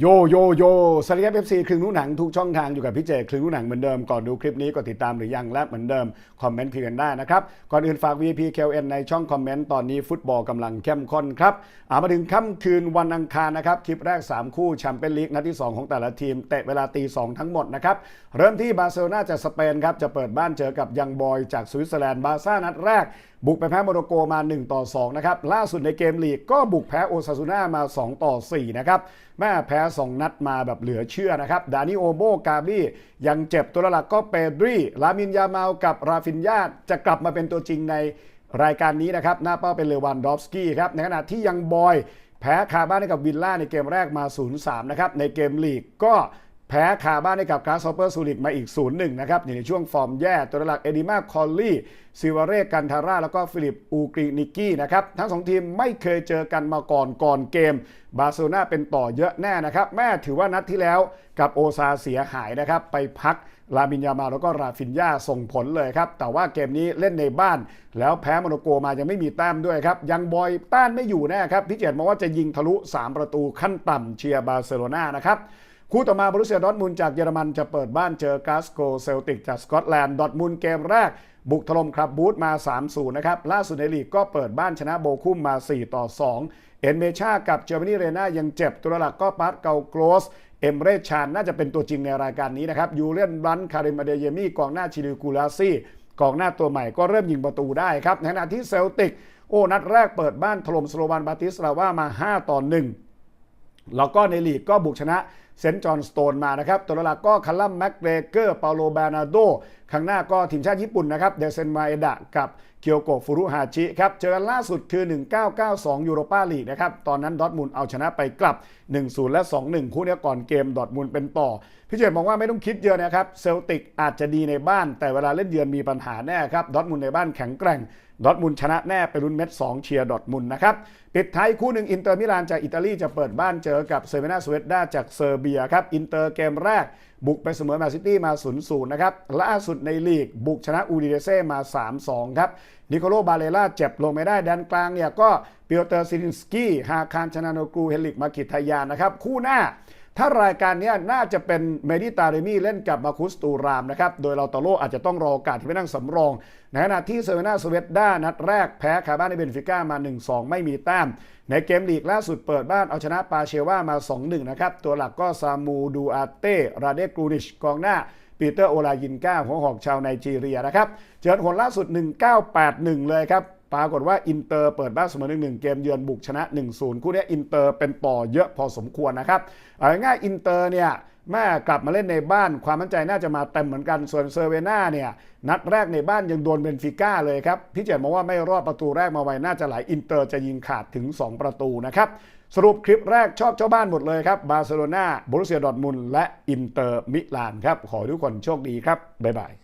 โยโยโยสวัสดีครับเอฟซีครึ่งนู้หนังทุกช่องทางอยู่กับพี่เจครึ่งนู้หนังเหมือนเดิมก่อนดูคลิปนี้กดติดตามหรือยังและเหมือนเดิมคอมเมนต์พิมพ์กันได้นะครับ ก่อนอื่นฝาก VP KLN ในช่องคอมเมนต์ตอนนี้ฟุตบอลกำลังเข้มข้นครับอามาถึงค่ำคืนวันอังคารนะครับ คลิปแรก 3 คู่แชมเปี้ยนลีกนัดที่ 2 ของแต่ละทีม เตะเวลาตี 2 ทั้งหมดนะครับ เริ่มที่บาร์เซโลนาจากสเปนครับจะเปิดบ้านเจอกับยังบอยจากสวิตเซอร์แลนด์บาร์ซ่านัดแรกบุกไปแพ้โมร็อกโกมา 1 ต่อ 2 นะครับล่าสุดในเกมลีกก็บุกแพ้โอซาซูน่ามา 2 ต่อ 4 นะครับแม่แพ้2 นัดมาแบบเหลือเชื่อนะครับ ดานิโอโบกาบี้ยังเจ็บตัวหลักก็เปดรีลามินยาเมากับราฟินญาจะกลับมาเป็นตัวจริงในรายการนี้นะครับ หน้าเป้าเป็นเลวันดอฟสกี้ครับ ในขณะที่ยังบอยแพ้คาบ้านให้กับวิลล่าในเกมแรกมา 0-3 นะครับ ในเกมลีกก็ พ้คาบ้านให้กับกราสโอเปอร์ซูริกมาอีก 0-1 นะครับ อยู่ในช่วงฟอร์มแย่ ตัวหลักเอดิมาคอลลี่ซิวาเรกันทาร่า แล้วก็ฟิลิปอูกรีนิกกี้นะครับ ทั้งสองทีมไม่เคยเจอกันมาก่อนก่อนเกม บาร์เซโลนาเป็นต่อเยอะแน่นะครับ แม่ถือว่านัดที่แล้วกับโอซาเสียหายนะครับ ไปพักลาบินยามาแล้วก็ราฟินยาส่งผลเลยครับ แต่ว่าเกมนี้เล่นในบ้าน แล้วแพ้โมร็อกโกมายังไม่มีแต้มด้วยครับ ยังบอยต้านไม่อยู่แน่ครับพี่เจตมองว่าจะยิงทะลุ 3 ประตูขั้นต่ำเชียร์บาร์เซโลนานะครับ คู่ต่อมาบรุเซียดอทมุนจากเยอรมันจะเปิดบ้านเจอกาสโกเซลติกจากสกอตแลนด์ดอทมุนเกมแรก บุกถล่มครับบูธมา 3-0 นะครับ ล่าสุดในลีกก็เปิดบ้านชนะโบคุมมา 4 ต่อ 2 เอ็นเมชากับเจอร์มนีเรนายังเจ็บตัวหลักก็ปาร์ตเกาโกรสเอมเรชานน่าจะเป็นตัวจริงในรายการนี้นะครับยูเลียนบลันคาริมาเดเยมี่กองหน้าชิลิกูลาซี่กองหน้าตัวใหม่ก็เริ่มยิงประตูได้ครับในขณะที่เซลติกโอ้นัดแรกเปิดบ้านถล่มสโลวานบาติสลาว่ามา 5 ต่อ 1 แล้วก็ในลีกก็บุกชนะ เซนต์จอห์นสโตนมานะครับ ตัวหลักก็คัลลัมแม็กเกรเกอร์เปาโลบานาโดข้างหน้าก็ทีมชาติญี่ปุ่นนะครับเดเซนมาเอดะกับเคียวโกฟุรุฮาชิครับเจอกันล่าสุดคือ 1992 ยูโรปาลีกนะครับ ตอนนั้นดอทมุนเอาชนะไปกลับ 1-0 และ 2-1 คู่นี้ก่อนเกมดอทมุนเป็นต่อ พี่เจตมองว่าไม่ต้องคิดเยอะนะครับเซลติกอาจจะดีในบ้าน แต่เวลาเล่นเยือนมีปัญหาแน่ครับดอทมุนในบ้านแข็งแกร่งดอทมุนชนะแน่ไปลุ้นเม็ด2เชียร์ดอทมุนนะครับปิดท้ายคู่หนึ่งอินเตอร์มิลานจากอิตาลีจะเปิดบ้านเจอกับเซเวนาสเวตดาจากเซอร์เบียครับอินเตอร์เกมแรก บุกไปเสมอแมนซิตี้มา 0-0 นะครับล่าสุดในลีก บุกชนะอูดิเดเซ่มา 3-2 ครับนิโคโลบาเลล่าเจ็บลงไม่ได้แดนกลางเนี่ยก็เปียเตอร์ซิลินสกี้ฮาคารชนาโนกูเฮลิกมากิทยานนะครับคู่หน้า ถ้ารายการนี้น่าจะเป็นเมดิตาเรมี่เล่นกับมาคุสตูรามนะครับ โดยเราตโลอาจจะต้องรอโอกาสที่ไปนั่งสำรอง ในขณะที่เซเวนาสเวตด้านัดแรกแพ้คาบ้านในเบนฟิก้ามา 1-2 ไม่มีแต้ม ในเกมลีกล่าสุดเปิดบ้านเอาชนะปาเชว่ามา 2-1 นะครับ ตัวหลักก็ซามูดูอาเต้ ราเดกรูนิชกองหน้าปีเตอร์โอลายินก้าหัวหอกชาวไนจีเรียนะครับ เจอผลล่าสุด 1981 เลยครับ ปรากฏว่าอินเตอร์เปิดบ้านเสมอ1-1เกมเยือนบุกชนะ 1-0 คู่นี้อินเตอร์เป็นต่อเยอะพอสมควรนะครับเอาง่ายอินเตอร์เนี่ยแม่กลับมาเล่นในบ้านความมั่นใจน่าจะมาเต็มเหมือนกันส่วนเซอร์เวน่าเนี่ยนัดแรกในบ้านยังโดนเบนฟิก้าเลยครับพี่เจตมองว่าไม่รอดประตูแรกมาไวน่าจะไหลอินเตอร์จะยิงขาดถึง 2 ประตูนะครับสรุปคลิปแรกชอบเจ้าบ้านหมดเลยครับบาร์เซโลนาบรูเซียดอร์ทมุนและอินเตอร์มิลานครับขอทุกคนโชคดีครับบ๊ายบาย